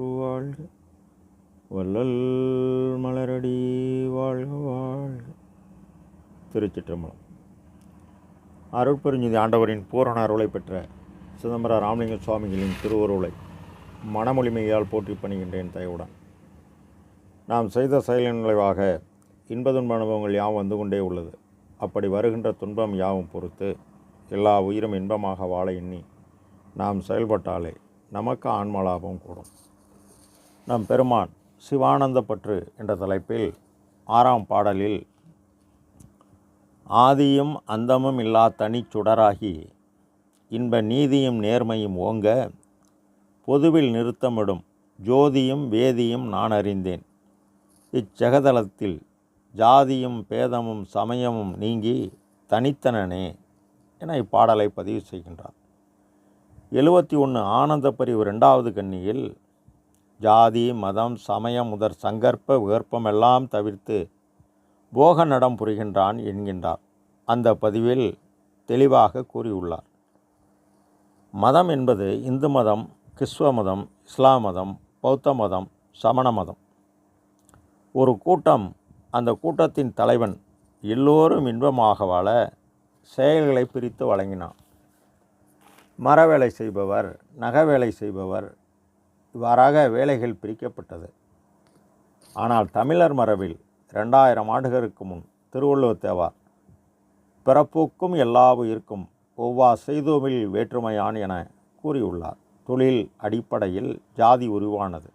வாழ்க. வள்ளல் மலரடி வாழ்க வாழ்க. திருச்சிற்றம்பலம். அருட்பெருஞ்சுதி ஆண்டவரின் பூரண அருளை பெற்ற சிதம்பர ராமலிங்க சுவாமிகளின் திருவருளை மனமொழிமையால் போற்றி பணிகின்றேன் தயவுடன். நாம் செய்த செயலின் விளைவாக இன்ப துன்ப அனுபவங்கள் யாவும் வந்து கொண்டே உள்ளது. அப்படி வருகின்ற துன்பம் யாவும் பொறுத்து எல்லா உயிரும் இன்பமாக வாழ எண்ணி நாம் செயல்பட்டாலே நமக்கு ஆன்மலாபம் கூடும். நம் பெருமான் சிவானந்த பற்று என்ற தலைப்பில் ஆறாம் பாடலில் ஆதியும் அந்தமும் இல்லா தனிச் சுடராகி இன்ப நீதியும் நேர்மையும் ஓங்க பொதுவில் நிறுத்தமிடும் ஜோதியும் வேதியும் நான் அறிந்தேன். இச்செகதலத்தில் ஜாதியும் பேதமும் சமயமும் நீங்கி தனித்தனனே என இப்பாடலை பதிவு செய்கின்றார். எழுபத்தி ஒன்று ஆனந்த பிரிவு ரெண்டாவது கன்னியில் ஜாதி மதம் சமயம் முதற் சங்கற்ப விகற்பமெல்லாம் தவிர்த்து போக நடம் புரிகின்றான் என்கின்றார். அந்த பதிவில் தெளிவாக கூறியுள்ளார். மதம் என்பது இந்து மதம் கிறிஸ்துவ மதம் இஸ்லாம் மதம் பௌத்த மதம் சமண மதம். ஒரு கூட்டம் அந்த கூட்டத்தின் தலைவன் எல்லோரும் இன்பமாக வாழ செயல்களை பிரித்து வழங்கினான். மர வேலை செய்பவர் நகை வேலை செய்பவர் இவ்வாறாக வேலைகள் பிரிக்கப்பட்டது. ஆனால் தமிழர் மரபில் ரெண்டாயிரம் ஆண்டுகளுக்கு முன் திருவள்ளுவர் தேவார் பிறப்புக்கும் எல்லா உயிர்க்கும் ஒவ்வா செய்தோமில் வேற்றுமையான் என கூறியுள்ளார். தொழில் அடிப்படையில் ஜாதி உருவானது.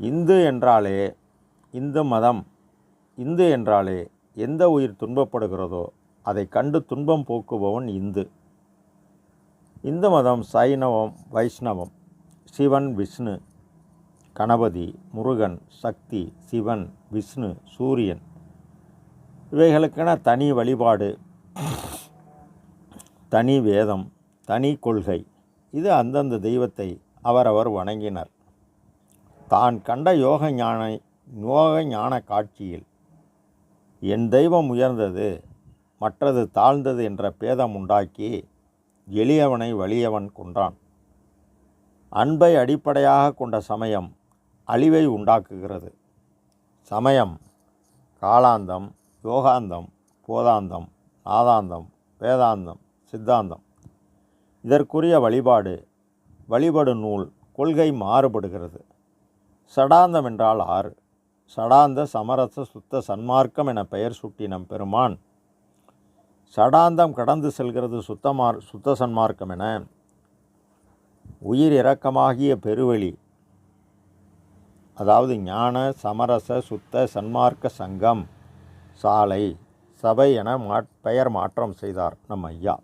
இந்து என்றாலே இந்து மதம் இந்து என்றாலே எந்த உயிர் துன்பப்படுகிறதோ அதை கண்டு துன்பம் போக்குபவன் இந்து. இந்து மதம் சைனவம் வைஷ்ணவம் சிவன் விஷ்ணு கணபதி முருகன் சக்தி சிவன் விஷ்ணு சூரியன். இவைகளுக்கென தனி வழிபாடு தனி வேதம் தனி கொள்கை. இது அந்தந்த தெய்வத்தை அவரவர் வணங்கினர். தான் கண்ட யோக ஞான யோக ஞான காட்சியில் என் தெய்வம் உயர்ந்தது மற்றது தாழ்ந்தது என்ற பேதம் உண்டாக்கி எளியவனை வலியவன் கொன்றான். அன்பை அடிப்படையாக கொண்ட சமயம் அழிவை உண்டாக்குகிறது. சமயம் காலாந்தம் யோகாந்தம் போதாந்தம் நாதாந்தம் வேதாந்தம் சித்தாந்தம். இதற்குரிய வழிபாடு வழிபடு நூல் கொள்கை மாறுபடுகிறது. சடாந்தம் என்றால் ஆறு. சடாந்த சமரச சுத்த சன்மார்க்கம் என பெயர் சூட்டினம் பெருமான். சடாந்தம் கடந்து செல்கிறது சுத்தமார் சுத்த சன்மார்க்கம் என உயிர் இரக்கமாகிய பெருவழி அதாவது ஞான சமரச சுத்த சன்மார்க்க சங்கம் சாலை சபை என மா பெயர் மாற்றம் செய்தார் நம் ஐயா.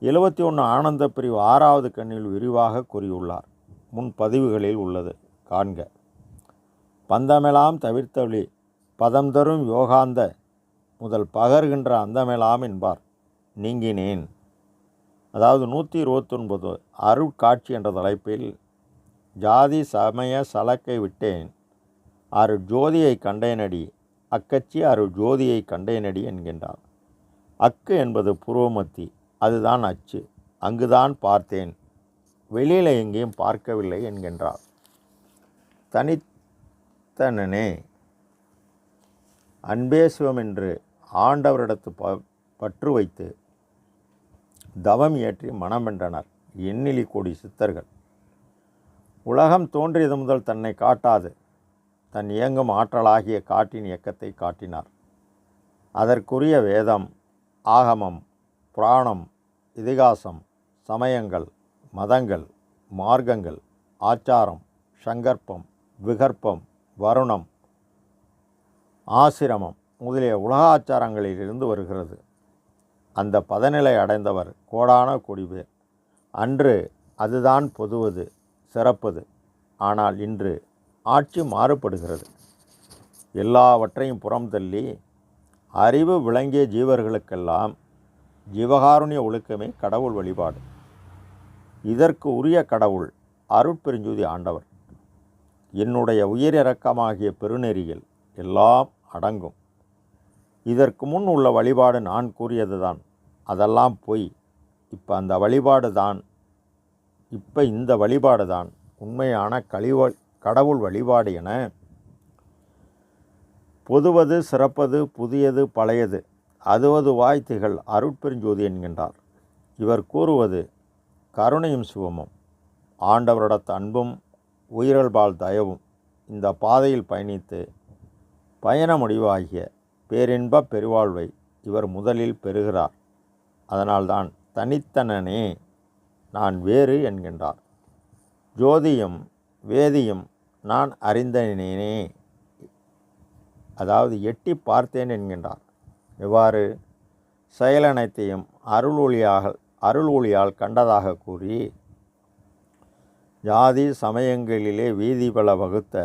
எழுபத்தி ஒன்று ஆனந்த பிரிவு ஆறாவது கண்ணில் விரிவாக கூறியுள்ளார். முன் பதிவுகளில் உள்ளது. காண்க. பந்தமெலாம் தவிர்த்தொழி பதம் தரும் யோகாந்த முதல் பகர்கின்ற அந்தமெலாம் என்பார். நீங்கினேன். அதாவது நூற்றி இருபத்தொன்பது அருட்காட்சி என்ற தலைப்பில் ஜாதி சமய சலக்கை விட்டேன். அரு ஜோதியை கண்டேனடி அக்கட்சி அரு ஜோதியை கண்டேனடி என்கின்றார் அக்கு என்பது புருவமத்தி அதுதான் அச்சு அங்குதான் பார்த்தேன் வெளியில் எங்கேயும் பார்க்கவில்லை என்கின்றார் தனித்தனனே அன்பே சிவம் என்று ஆண்டவரிடத்து ப பற்று வைத்து தவம் ஏற்றி மனமென்றனர் எண்ணிலி கோடி சித்தர்கள். உலகம் தோன்றியது முதல் தன்னை காட்டாது. தன் இயங்கும் ஆற்றலாகிய காட்டின் இயக்கத்தை காட்டினார். அதற்குரிய வேதம் ஆகமம் புராணம் இதிகாசம் சமயங்கள் மதங்கள் மார்க்கங்கள் ஆச்சாரம் சங்கற்பம் விகற்பம் வருணம் ஆசிரமம் முதலிய உலக ஆச்சாரங்களிலிருந்து வருகிறது. அந்த பதநிலை அடைந்தவர் கோடான கோடி பேர் அன்று அதுதான் பொதுவது சிறப்பது. ஆனால் இன்று ஆட்சி மாறுபடுகிறது. எல்லாவற்றையும் புறம் தள்ளி அறிவு விளங்கிய ஜீவர்களுக்கெல்லாம் ஜீவகாருண்ய ஒழுக்கமே கடவுள் வழிபாடு. இதற்கு உரிய கடவுள் அருட்பெருஞ்சூதி ஆண்டவர். என்னுடைய உயிரிறக்கமாகிய பெருநெறியில் எல்லாம் அடங்கும். இதற்கு முன் உள்ள வழிபாடு நான் கூறியதுதான். அதெல்லாம் போய் இப்போ அந்த வழிபாடு தான். இப்போ இந்த வழிபாடு தான். உண்மையான கழிவ கடவுள் வழிபாடு என பொதுவது சிறப்பது புதியது பழையது அதுவது வாய்த்துகள் அருட்பெருஞ்சோதி என்கின்றார். இவர் கூறுவது கருணையும் சிவமும் ஆண்டவரிடத்து அன்பும் உயிரல்பால் தயவும் இந்த பாதையில் பயணித்து பயண முடிவாகிய பேரின்ப பெருவாழ்வை இவர் முதலில் பெறுகிறார். அதனால்தான் தனித்தனனே நான் வேறு என்கின்றார். ஜோதியும் வேதியும் நான் அறிந்தனேனே அதாவது எட்டி பார்த்தேன் என்கின்றார். இவ்வாறு செயலனைத்தையும் அருள் ஒளியாக அருள் ஒளியால் கண்டதாக கூறி ஜாதி சமயங்களிலே வீதி பல வகுத்த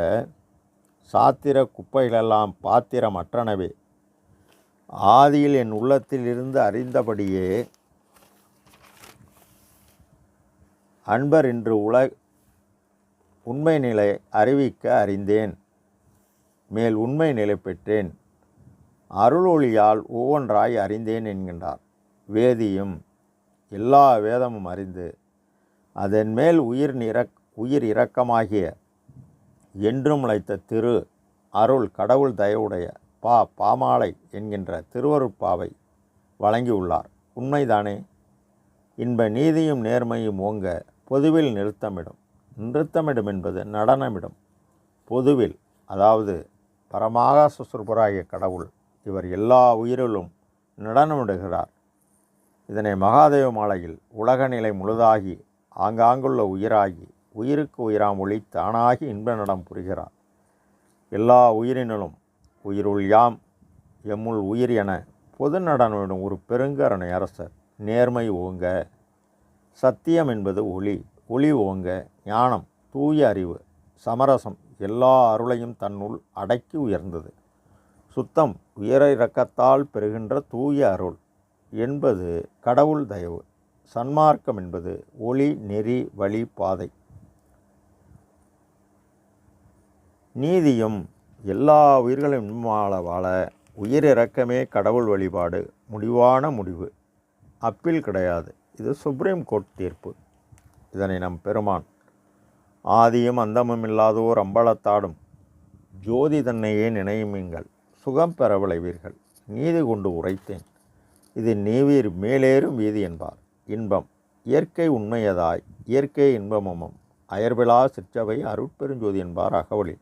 சாத்திர குப்பைகளெல்லாம் பாத்திரமற்றனவே. ஆதியில் என் உள்ளத்தில் இருந்து அறிந்தபடியே அன்பர் இன்று உல உண்மை நிலை அறிவிக்க அறிந்தேன். மேல் உண்மை நிலை பெற்றேன். அருளொளியால் ஒவ்வொன்றாய் அறிந்தேன் என்கின்றார். வேதியும் எல்லா வேதமும் அறிந்து அதன் மேல் உயிர் நிறக் உயிர் இரக்கமாகிய என்றும் உழைத்த திரு அருள் கடவுள் தயவுடைய பா பாமாலை என்கின்ற திருவருட்பாவை வழங்கியுள்ளார். உண்மைதானே? இன்ப நீதியும் நேர்மையும் ஓங்க பொதுவில் நிறுத்தமிடும். நிறுத்தமிடும் என்பது நடனமிடும். பொதுவில் அதாவது பரமாக சுரபராகிய கடவுள் இவர் எல்லா உயிரிலும் நடனமிடுகிறார். இதனை மகாதேவ மாலையில் உலக நிலை முழுதாகி ஆங்காங்குள்ள உயிராகி உயிருக்கு உயிராம் ஒளி தானாகி இன்ப நடம் புரிகிறார். எல்லா உயிரினலும் உயிருள் யாம் எம்முள் உயிர் என பொது நடனமிடும் ஒரு பெருங்கரணை அரசர். நேர்மை ஓங்க. சத்தியம் என்பது ஒளி. ஒளி ஓங்க. ஞானம். தூய அறிவு. சமரசம். எல்லா அருளையும் தன்னுள் அடக்கி உயர்ந்தது. சுத்தம். உயர இறக்கத்தால் பெறுகின்ற தூய அருள் என்பது கடவுள் தயவு. சன்மார்க்கம் என்பது ஒளி நெறி வழி பாதை. நீதியும் எல்லா உயிர்களும் வாழ உயிர் இறக்கமே கடவுள் வழிபாடு முடிவான முடிவு. அப்பீல் கிடையாது. இது சுப்ரீம் கோர்ட் தீர்ப்பு. இதனை நம் பெருமான் ஆதியும் அந்தமும் இல்லாதோர் அம்பலத்தாடும் ஜோதி தன்னையே நினையுமீங்கள். சுகம் பெற விளைவீர்கள் நீதி கொண்டு உரைத்தேன். இது நீவீர் மேலேறும் வீதி என்பார். இன்பம் இயற்கை உண்மையதாய் இயற்கை இன்பமும் அயர்விழா சிற்றவை அருட்பெருஞ்சோதி என்பார் அகவலில்.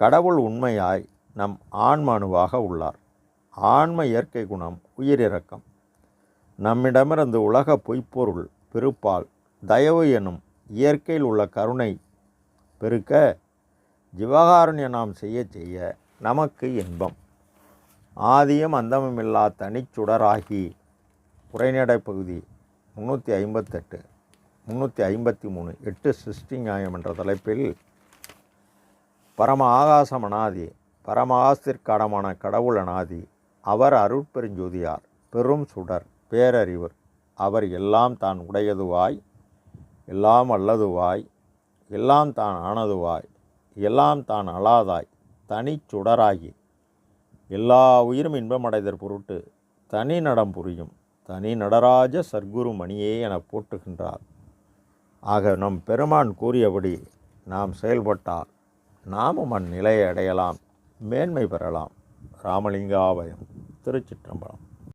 கடவுள் உண்மையாய் நம் ஆன்மனுவாக உள்ளார். ஆன்ம இயற்கை குணம் உயிரிறக்கம் நம்மிடமிருந்து உலக பொய்ப்பொருள் பெருப்பால் தயவு எனும் இயற்கையில் உள்ள கருணை பெருக்க ஜிவகாருண்யம் நாம் செய்ய செய்ய நமக்கு இன்பம். ஆதியும் அந்தமுமில்லா தனிச்சுடராகி உரைநடை பகுதி முந்நூற்றி ஐம்பத்தெட்டு முந்நூற்றி ஐம்பத்தி மூணு எட்டு சிருஷ்டி நியாயம் என்ற தலைப்பில் பரம ஆகாசம் அனாதி பரமாசிற்கடமான கடவுள் அனாதி அவர் அருட்பெருஞ்சோதியார் பெரும் சுடர் பேரறிவர். அவர் எல்லாம் தான் உடையதுவாய் எல்லாம் அல்லதுவாய் எல்லாம் தான் ஆனதுவாய் எல்லாம் தான் அலாதாய் தனிச்சுடராகி எல்லா உயிரும் இன்பமடைதற் பொருட்டு தனி நடம் புரியும் தனி நடராஜ சர்க்குரு மணியே என போற்றுகின்றார். ஆக நம் பெருமான் கூறியபடி நாம் செயல்பட்டால் நாமும் அந்நிலையை அடையலாம் மேன்மை பெறலாம். ராமலிங்காபயம் திருச்சிற்றம்பலம்.